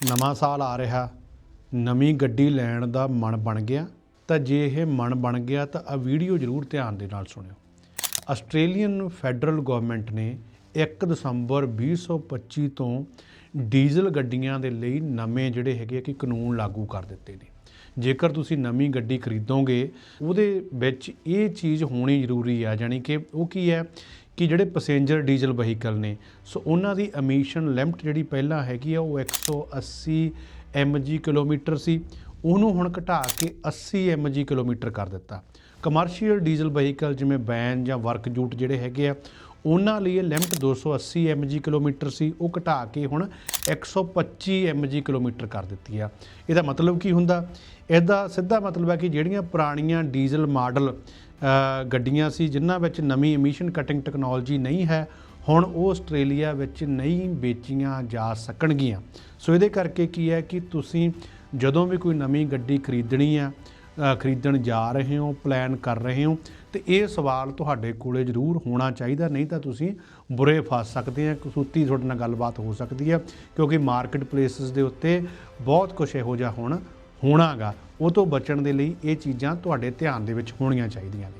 ਨਵਾਂ ਸਾਲ ਆ ਰਿਹਾ, ਨਵੀਂ ਗੱਡੀ ਲੈਣ ਦਾ ਮਨ ਬਣ ਗਿਆ, ਤਾਂ ਜੇ ਇਹ ਮਨ ਬਣ ਗਿਆ ਤਾਂ ਆ ਵੀਡੀਓ ਜ਼ਰੂਰ ਧਿਆਨ ਦੇ ਨਾਲ ਸੁਣਿਓ। ਆਸਟ੍ਰੇਲੀਅਨ ਫੈਡਰਲ ਗਵਰਨਮੈਂਟ ਨੇ 1 ਦਸੰਬਰ 2025 ਤੋਂ ਡੀਜ਼ਲ ਗੱਡੀਆਂ ਦੇ ਲਈ ਨਵੇਂ ਜਿਹੜੇ ਹੈਗੇ ਆ ਕਿ ਕਾਨੂੰਨ ਲਾਗੂ ਕਰ ਦਿੱਤੇ ਨੇ। ਜੇਕਰ ਤੁਸੀਂ ਨਵੀਂ ਗੱਡੀ ਖਰੀਦੋਗੇ, ਉਹਦੇ ਵਿੱਚ ਇਹ ਚੀਜ਼ ਹੋਣੀ ਜ਼ਰੂਰੀ ਆ ਯਾਨੀ ਕਿ ਉਹ ਕੀ ਹੈ? ਕਿ ਜਿਹੜੇ ਪੈਸੇਂਜਰ ਡੀਜ਼ਲ ਵਹੀਕਲ ਨੇ, ਸੋ ਉਹਨਾਂ ਦੀ ਐਮਿਸ਼ਨ ਲਿਮਟ ਜਿਹੜੀ ਪਹਿਲਾਂ ਹੈਗੀ ਆ, ਉਹ 180 mg ਕਿਲੋਮੀਟਰ ਸੀ। ਉਹਨੂੰ ਹੁਣ ਘਟਾ ਕੇ 80 mg ਕਿਲੋਮੀਟਰ ਕਰ ਦਿੱਤਾ। ਕਮਰਸ਼ੀਅਲ ਡੀਜ਼ਲ ਵਹੀਕਲ ਜਿਵੇਂ ਵੈਨ ਜਾਂ ਵਰਕ ਜੂਟ ਜਿਹੜੇ ਹੈਗੇ ਆ, ਉਹਨਾਂ ਲਈ ਇਹ ਲਿਮਟ 280 mg ਕਿਲੋਮੀਟਰ ਸੀ। ਉਹ ਘਟਾ ਕੇ ਹੁਣ 125 mg ਕਿਲੋਮੀਟਰ ਕਰ ਦਿੱਤੀ ਆ। ਇਹਦਾ ਮਤਲਬ ਕੀ ਹੁੰਦਾ? ਇਹਦਾ ਸਿੱਧਾ ਮਤਲਬ ਹੈ ਕਿ ਜਿਹੜੀਆਂ ਪੁਰਾਣੀਆਂ ਡੀਜ਼ਲ ਮਾਡਲ ਗੱਡੀਆਂ ਸੀ, ਜਿਨ੍ਹਾਂ ਵਿੱਚ ਨਵੀਂ ਐਮਿਸ਼ਨ ਕਟਿੰਗ ਟੈਕਨੋਲੋਜੀ ਨਹੀਂ ਹੈ, ਹੁਣ ਉਹ ਆਸਟ੍ਰੇਲੀਆ ਵਿੱਚ ਨਹੀਂ ਵੇਚੀਆਂ ਜਾ ਸਕਣਗੀਆਂ। ਸੋ ਇਹਦੇ ਕਰਕੇ ਕੀ ਹੈ ਕਿ ਤੁਸੀਂ ਜਦੋਂ ਵੀ ਕੋਈ ਨਵੀਂ ਗੱਡੀ ਖਰੀਦਣੀ ਆ ਖਰੀਦਣ ਜਾ ਰਹੇ ਹੋ ਪਲਾਨ ਕਰ ਰਹੇ ਹੋ, ਤੇ ਇਹ ਸਵਾਲ ਤੁਹਾਡੇ ਕੋਲੇ ਜ਼ਰੂਰ ਹੋਣਾ ਚਾਹੀਦਾ, ਨਹੀਂ ਤਾਂ ਤੁਸੀਂ ਬੁਰੇ ਫਸ ਸਕਦੇ ਆ, ਕਸੂਤੀ ਤੁਹਾਡੇ ਨਾਲ ਗੱਲਬਾਤ ਹੋ ਸਕਦੀ ਹੈ, ਕਿਉਂਕਿ ਮਾਰਕੀਟ ਪਲੇਸਿਸ ਦੇ ਉੱਤੇ ਬਹੁਤ ਕੁਝ ਇਹੋ ਜਿਹਾ ਹੁਣ ਹੋਣਾਗਾ, ਉਹ ਤੋਂ ਬਚਣ ਦੇ ਲਈ ਇਹ ਚੀਜ਼ਾਂ ਤੁਹਾਡੇ ਧਿਆਨ ਦੇ ਵਿੱਚ ਹੋਣੀਆਂ ਚਾਹੀਦੀਆਂ ਨੇ।